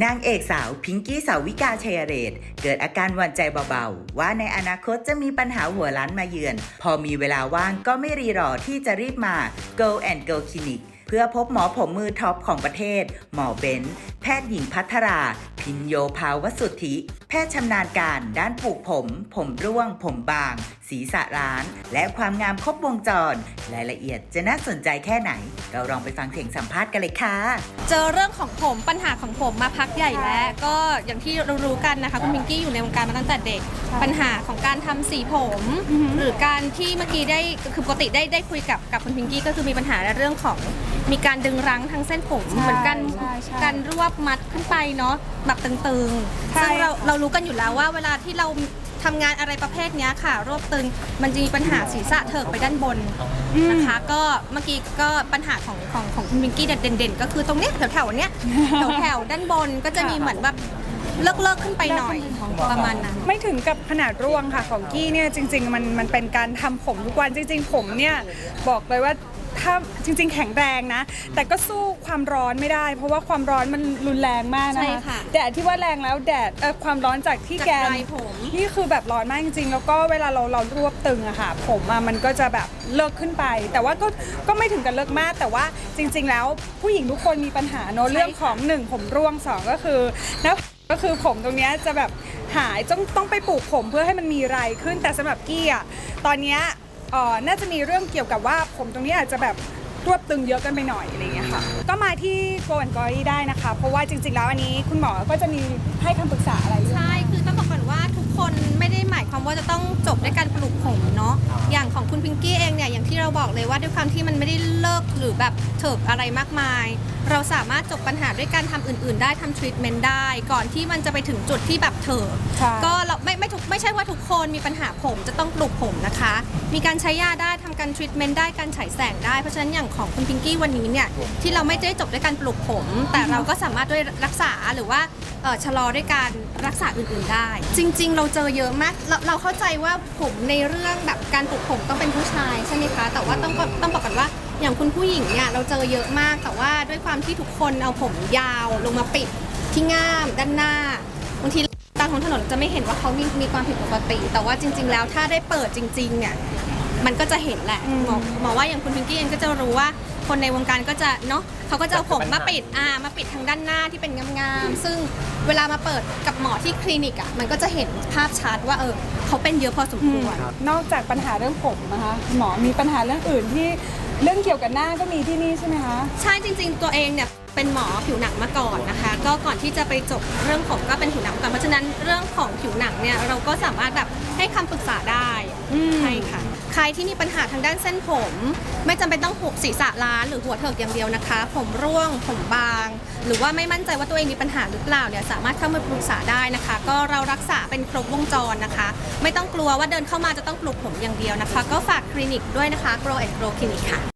นางเอกสาวพิงกี้สาวิกาชัยเรศเกิดอาการหวั่นใจเบาๆ ว่าในอนาคตจะมีปัญหาหัวล้านมาเยือน พอมีเวลาว่างก็ไม่รีรอที่จะรีบมา Go and Go Clinic เพื่อพบหมอผมมือท็อปของประเทศ หมอเบนซ์แพทย์หญิงพัทรา พินโยภาวสุทธิ แพทย์ชำนาญการด้านปลูกผม ผมร่วง ผมบาง ศีรษะร้าน และความงามครบวงจร รายละเอียดจะน่าสนใจแค่ไหน เราลองไปฟังเสียงสัมภาษณ์กันเลยค่ะ เจอเรื่องของผมปัญหาของผมมาพักใหญ่แล้วก็อย่างที่เรารู้กันนะคะคุณพิงกี้อยู่ในวงการมาตั้งแต่เด็ก ปัญหาของการทำสีผม หรือการที่เมื่อกี้ได้คือปกติได้ได้คุยกับกับคุณพิงกี้ก็คือมีปัญหาในเรื่องของมีการดึงรั้งทั้งเส้นผมใช่เหมือนกันใช่ใช่ การรวบมัดขึ้นไปเนาะแบบตึงๆใช่ซึ่งเราค่ะเรารู้กันอยู่แล้วว่าเวลาที่เราทำงานอะไรประเภทเนี้ยค่ะ รวบตึงมันจะมีปัญหาศีรษะเถิกไปด้านบนนะคะ ก็เมื่อกี้ก็ปัญหาของของของคุณวิงกี้เด่นๆ ก็คือตรงเนี้ยแถวแถวๆเนี้ยแถวแถวๆด้านบนก็จะมีเหมือนแบบเลิกเลิกๆขึ้นไปหน่อยประมาณนั้น ไม่ถึงกับขนาดร่วงค่ะของกี้เนี่ยจริง ๆ มันมันเป็นการทำผมทุกวันจริง ๆ ผมเนี่ยบอกเลยว่า ถ้าจริง ๆ แข็งแรงนะ แต่ก็สู้ความร้อนไม่ได้ เพราะว่าความร้อนมันรุนแรงมากนะใช่คะค่ะแดดที่ว่าแรงแล้วแดดเอ่อความร้อนจากที่จากแกนปลายผม นี่คือแบบร้อนมากจริงๆ แล้วก็เวลาเราเรารวบตึงอะค่ะ ผมอะมันก็จะแบบเลิกขึ้นไป แต่ว่าก็ก็ไม่ถึงกับเลิกมาก แต่ว่าจริง ๆ แล้วผู้หญิงทุกคนมีปัญหาเนอะเรื่องของหนึ่งผมร่วงสองก็คือหนะก็คือผมตรงเนี้ยจะแบบหายต้องต้องไปปลูกผมเพื่อให้มันมีไรขึ้นแต่สำหรับกี้อะตอนเนี้ย เอ่อน่าจะมีเรื่องเกี่ยวกับว่าผมตรงนี้อาจจะแบบรวบตึงเยอะกันไปหน่อยอะไรอย่างเงี้ยค่ะ ก็มาที่โกนกอยได้นะคะ เพราะว่าจริง ๆ แล้วอันนี้คุณหมอก็จะมีให้คำปรึกษาอะไรด้วยใช่ คือต้องบอกก่อนว่าทุกคน งของคุณพิงกี้เองเนี่ยอย่างที่เราบอกเลยว่าด้วยความที่มันไม่ได้เลิกหรือแบบเถิบอะไรมากมาย เราสามารถจบปัญหาด้วยการทำอื่น ๆ ได้ทำทรีทเมนต์ได้ ก่อนที่มันจะไปถึงจุดที่แบบเถิบใช่ ก็เราไม่ไม่ทุกไม่ใช่ว่าทุกคนมีปัญหาผมจะต้องปลูกผมนะคะ มีการใช้ยาได้ทำการทรีทเมนต์ได้การฉายแสงได้เพราะฉะนั้นอย่างของคุณพิงกี้วันนี้เนี่ยที่เราไม่ได้จบด้วยการปลูกผม แต่เราก็สามารถด้วยรักษาหรือว่าเอ่อชะลอด้วยการรักษาอื่น ๆ ได้ จริง ๆ เราเจอเยอะมากเราเราเข้าใจว่าผมในเรื่องแบบการปลูกผมต้องเป็นผูู้้ชายใช่ไหมคะ แต่ว่าต้องต้องบอกก่อนว่าอย่างคุณผู้หญิงเนี่ยเราเจอเยอะมาก แต่ว่าด้วยความที่ทุกคนเอาผมยาวลงมาปิดที่ง่ามด้านหน้าบางทีตามท้องถนนจะไม่เห็นว่าเขามีมีความผิดปกติ แต่ว่าจริง ๆ แล้วถ้าได้เปิดจริงๆเนี่ย มันก็จะเห็นแหละอืมหมอหมอว่าอย่างคุณพิงกี้เองก็จะรู้ว่าคนในวงการก็จะเนาะเขาก็จะเอาผมมาปิดอ่ามาปิดทางด้านหน้าที่เป็นงามๆซึ่งเวลามาเปิดกับหมอที่คลินิกอะมันก็จะเห็นภาพชัดว่าเออเขาเป็นเยอะพอสมควรนอกจากปัญหาเรื่องผมนะคะหมอมีปัญหาเรื่องอื่นที่เรื่องเกี่ยวกับหน้าก็มีที่นี่ใช่ไหมคะใช่จริง ๆ ตัวเองเนี่ยเป็นหมอผิวหนังมาก่อนนะคะ ก็ก่อนที่จะไปจบเรื่องผมก็เป็นผิวหนังมาก่อนเพราะฉะนั้นเรื่องของผิวหนังเนี่ยเราก็สามารถแบบให้คำปรึกษาได้อืมใช่ค่ะ ใครที่มีปัญหาทางด้านเส้นผม ไม่จำเป็นต้องหุบศีรษะล้านหรือหัวเถิกอย่างเดียวนะคะ ผมร่วงผมบาง หรือว่าไม่มั่นใจว่าตัวเองมีปัญหาหรือเปล่าเนี่ยสามารถเข้ามาปรึกษาได้นะคะ ก็เรารักษาเป็นครบวงจรนะคะ ไม่ต้องกลัวว่าเดินเข้ามาจะต้องปลุกผมอย่างเดียวนะคะ ก็ฝากคลินิกด้วยนะคะ Grow and Grow Clinic ค่ะ